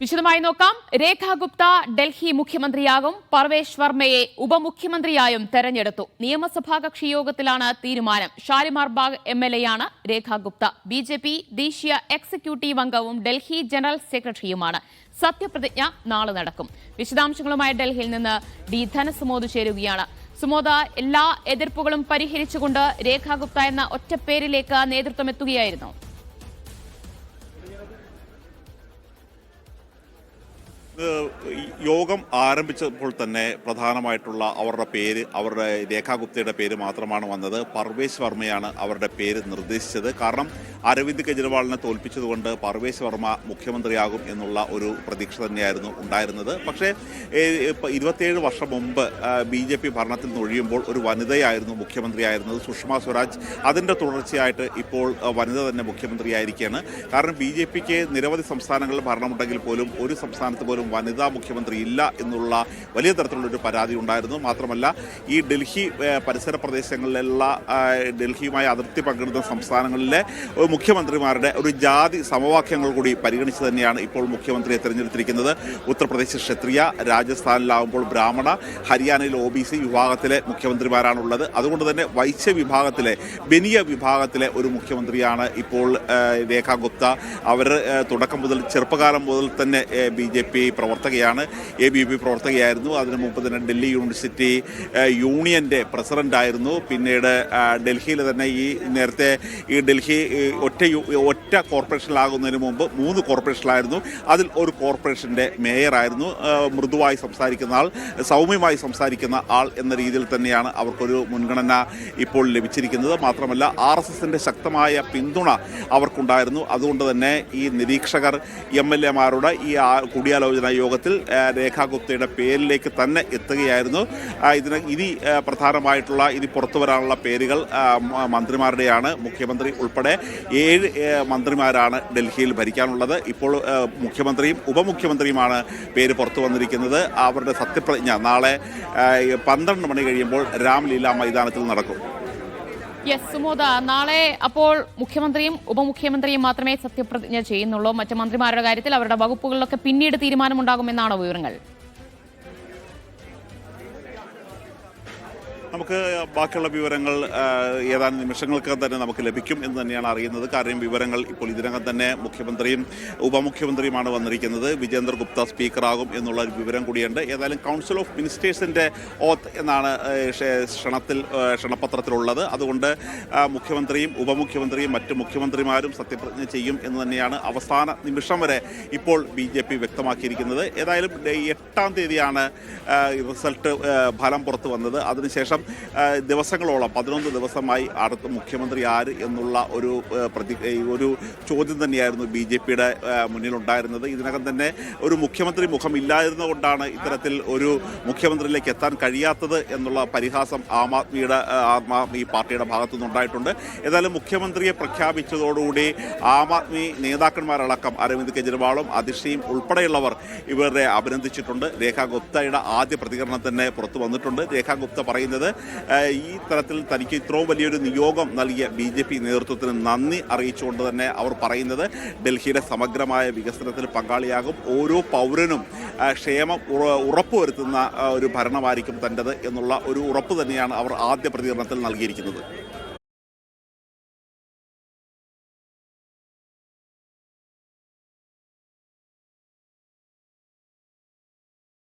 വിശദമായി നോക്കാം. രേഖ ഗുപ്ത ഡൽഹി മുഖ്യമന്ത്രിയാകും. പർവേഷ് വർമ്മയെ ഉപമുഖ്യമന്ത്രിയായും തെരഞ്ഞെടുത്തു. നിയമസഭാ കക്ഷി യോഗത്തിലാണ് തീരുമാനം. Shalimar Bagh M L എയാണ് Rekha Gupta. B J P ദേശീയ എക്സിക്യൂട്ടീവ് അംഗവും ഡൽഹി ജനറൽ സെക്രട്ടറിയുമാണ്. സത്യപ്രതിജ്ഞ നാളെ നടക്കും. വിശദാംശങ്ങളുമായി ഡൽഹിയിൽ നിന്ന് ഡി ധനസുമോദ് ചേരുകയാണ്. സുമോദ എല്ലാ എതിർപ്പുകളും പരിഹരിച്ചുകൊണ്ട് രേഖ ഗുപ്ത എന്ന ഒറ്റപ്പേരിലേക്ക് നേതൃത്വം എത്തുകയായിരുന്നു. യോഗം ആരംഭിച്ചപ്പോൾ തന്നെ പ്രധാനമായിട്ടുള്ള അവരുടെ പേര് അവരുടെ രേഖാഗുപ്തയുടെ പേര് മാത്രമാണ് വന്നത്. പർവേശ് വർമ്മയാണ് അവരുടെ പേര് നിർദ്ദേശിച്ചത്. കാരണം അരവിന്ദ് കെജ്രിവാളിനെ തോൽപ്പിച്ചതുകൊണ്ട് പർവേശ് വർമ്മ മുഖ്യമന്ത്രിയാകും എന്നുള്ള ഒരു പ്രതീക്ഷ തന്നെയായിരുന്നു ഉണ്ടായിരുന്നത്. പക്ഷേ ഇരുപത്തിയേഴ് വർഷം മുമ്പ് ബി ജെ പി ഭരണത്തിൽ നിന്ന് ഒഴിയുമ്പോൾ ഒരു വനിതയായിരുന്നു മുഖ്യമന്ത്രിയായിരുന്നത് സുഷമ സ്വരാജ്. അതിന്റെ തുടർച്ചയായിട്ട് ഇപ്പോൾ വനിത തന്നെ മുഖ്യമന്ത്രിയായിരിക്കുകയാണ്. കാരണം ബി ജെ പിക്ക് നിരവധി സംസ്ഥാനങ്ങളിൽ ഭരണമുണ്ടെങ്കിൽ പോലും ഒരു സംസ്ഥാനത്ത് പോലും വനിതാ മുഖ്യമന്ത്രി ഇല്ല എന്നുള്ള വലിയ തരത്തിലുള്ളൊരു പരാതി ഉണ്ടായിരുന്നു. മാത്രമല്ല ഈ ഡൽഹി പരിസര പ്രദേശങ്ങളിലുള്ള ഡൽഹിയുമായി അതിർത്തി പങ്കിടുന്ന സംസ്ഥാനങ്ങളിലെ മുഖ്യമന്ത്രിമാരുടെ ഒരു ജാതി സമവാക്യങ്ങൾ കൂടി പരിഗണിച്ച് തന്നെയാണ് ഇപ്പോൾ മുഖ്യമന്ത്രിയെ തിരഞ്ഞെടുത്തിരിക്കുന്നത്. ഉത്തർപ്രദേശ് ക്ഷത്രിയ രാജസ്ഥാനിലാവുമ്പോൾ ബ്രാഹ്മണ ഹരിയാനയിൽ ഒ ബി സി വിഭാഗത്തിലെ മുഖ്യമന്ത്രിമാരാണുള്ളത്. അതുകൊണ്ട് തന്നെ വൈശ്യ വിഭാഗത്തിലെ ബനിയ വിഭാഗത്തിലെ ഒരു മുഖ്യമന്ത്രിയാണ് ഇപ്പോൾ രേഖ ഗുപ്ത അവർ തുടക്കം മുതൽ ചെറുപ്പകാലം മുതൽ തന്നെ ബി ജെ പി പ്രവർത്തകയാണ്. എ ബി പി പ്രവർത്തകയായിരുന്നു. അതിനു മുമ്പ് തന്നെ ഡൽഹി യൂണിവേഴ്സിറ്റി യൂണിയന്റെ പ്രസിഡന്റായിരുന്നു പിന്നീട് ഡൽഹിയിൽ തന്നെ ഈ നേരത്തെ ഈ ഡൽഹി ഒറ്റ ഒറ്റ കോർപ്പറേഷനിലാകുന്നതിന് മുമ്പ് മൂന്ന് കോർപ്പറേഷനിലായിരുന്നു. അതിൽ ഒരു കോർപ്പറേഷന്റെ മേയറായിരുന്നു. മൃദുവായി സംസാരിക്കുന്ന ആൾ സൗമ്യമായി സംസാരിക്കുന്ന ആൾ എന്ന രീതിയിൽ തന്നെയാണ് അവർക്കൊരു മുൻഗണന ഇപ്പോൾ ലഭിച്ചിരിക്കുന്നത്. മാത്രമല്ല ആർ എസ് എസിന്റെ ശക്തമായ പിന്തുണ അവർക്കുണ്ടായിരുന്നു. അതുകൊണ്ട് തന്നെ ഈ നിരീക്ഷകർ എം എൽ എമാരുടെ ഈ കൂടിയാലോചന യോഗത്തിൽ രേഖാ ഗുപ്തയുടെ പേരിലേക്ക് തന്നെ എത്തുകയായിരുന്നു. ഇതിന് ഇനി പ്രധാനമായിട്ടുള്ള ഇനി പുറത്തു വരാനുള്ള പേരുകൾ മന്ത്രിമാരുടെയാണ്. മുഖ്യമന്ത്രി ഉൾപ്പെടെ ഏഴ് മന്ത്രിമാരാണ് ഡൽഹിയിൽ ഭരിക്കാനുള്ളത്. ഇപ്പോൾ മുഖ്യമന്ത്രിയും ഉപമുഖ്യമന്ത്രിയുമാണ് പേര് പുറത്തു വന്നിരിക്കുന്നത്. അവരുടെ സത്യപ്രതിജ്ഞ നാളെ പന്ത്രണ്ട് മണി കഴിയുമ്പോൾ രാംലീല മൈതാനത്തിൽ നടക്കും. യെസ് സുമോദ നാളെ അപ്പോൾ മുഖ്യമന്ത്രിയും ഉപമുഖ്യമന്ത്രിയും മാത്രമേ സത്യപ്രതിജ്ഞ ചെയ്യുന്നുള്ളൂ. മറ്റു മന്ത്രിമാരുടെ കാര്യത്തിൽ അവരുടെ വകുപ്പുകളിലൊക്കെ പിന്നീട് തീരുമാനമുണ്ടാകുമെന്നാണോ വിവരങ്ങൾ? നമുക്ക് ബാക്കിയുള്ള വിവരങ്ങൾ ഏതാനും നിമിഷങ്ങൾക്ക് തന്നെ നമുക്ക് ലഭിക്കും എന്ന് തന്നെയാണ് അറിയുന്നത്. കാര്യം വിവരങ്ങൾ ഇപ്പോൾ ഇതിനകം തന്നെ മുഖ്യമന്ത്രിയും ഉപമുഖ്യമന്ത്രിയുമാണ് വന്നിരിക്കുന്നത്. വിജേന്ദർ ഗുപ്ത സ്പീക്കറാകും എന്നുള്ള ഒരു വിവരം കൂടിയുണ്ട്. ഏതായാലും കൗൺസിൽ ഓഫ് മിനിസ്റ്റേഴ്സിന്റെ ഓത്ത് എന്നാണ് ക്ഷണത്തിൽ ക്ഷണപത്രത്തിലുള്ളത്. അതുകൊണ്ട് മുഖ്യമന്ത്രിയും ഉപമുഖ്യമന്ത്രിയും മറ്റ് മുഖ്യമന്ത്രിമാരും സത്യപ്രതിജ്ഞ ചെയ്യും എന്ന് തന്നെയാണ് അവസാന നിമിഷം വരെ ഇപ്പോൾ ബി ജെ പി വ്യക്തമാക്കിയിരിക്കുന്നത്. ഏതായാലും എട്ടാം തീയതിയാണ് റിസൾട്ട് ഫലം പുറത്തു വന്നത്. അതിനുശേഷം ആ, ദിവസങ്ങളോളം പതിനൊന്ന് ദിവസമായി അടുത്ത മുഖ്യമന്ത്രി ആര് എന്നുള്ള ഒരു പ്രതി ഒരു ചോദ്യം തന്നെയായിരുന്നു ബി ജെ പിയുടെ മുന്നിലുണ്ടായിരുന്നത്. ഇതിനകം തന്നെ ഒരു മുഖ്യമന്ത്രി മുഖം ഇല്ലായിരുന്നുകൊണ്ടാണ് ഇത്തരത്തിൽ ഒരു മുഖ്യമന്ത്രിയിലേക്ക് എത്താൻ കഴിയാത്തത് എന്നുള്ള പരിഹാസം ആം ആദ്മിയുടെ ആ, ആദ്മി പാർട്ടിയുടെ ഭാഗത്തു നിന്നുണ്ടായിട്ടുണ്ട്. ഏതായാലും മുഖ്യമന്ത്രിയെ പ്രഖ്യാപിച്ചതോടുകൂടി ആം ആദ്മി നേതാക്കന്മാരടക്കം അരവിന്ദ് കെജ്രിവാളും അതിഷയും ഉൾപ്പെടെയുള്ളവർ ഇവരെ അഭിനന്ദിച്ചിട്ടുണ്ട്. രേഖാ ഗുപ്തയുടെ ആദ്യ പ്രതികരണം തന്നെ പുറത്തു വന്നിട്ടുണ്ട്. രേഖാ ഗുപ്ത പറയുന്നത് ഈ തരത്തിൽ തനിക്ക് ഇത്രയും വലിയൊരു നിയോഗം നൽകിയ ബി ജെ പി നേതൃത്വത്തിന് നന്ദി അറിയിച്ചുകൊണ്ട് തന്നെ അവർ പറയുന്നത് ഡൽഹിയുടെ സമഗ്രമായ വികസനത്തിൽ പങ്കാളിയാകും. ഓരോ പൗരനും ക്ഷേമം ഉറപ്പുവരുത്തുന്ന ഒരു ഭരണമായിരിക്കും തന്റെത് എന്നുള്ള ഒരു ഉറപ്പ് തന്നെയാണ് അവർ ആദ്യ പ്രതികരണത്തിൽ നൽകിയിരിക്കുന്നത്.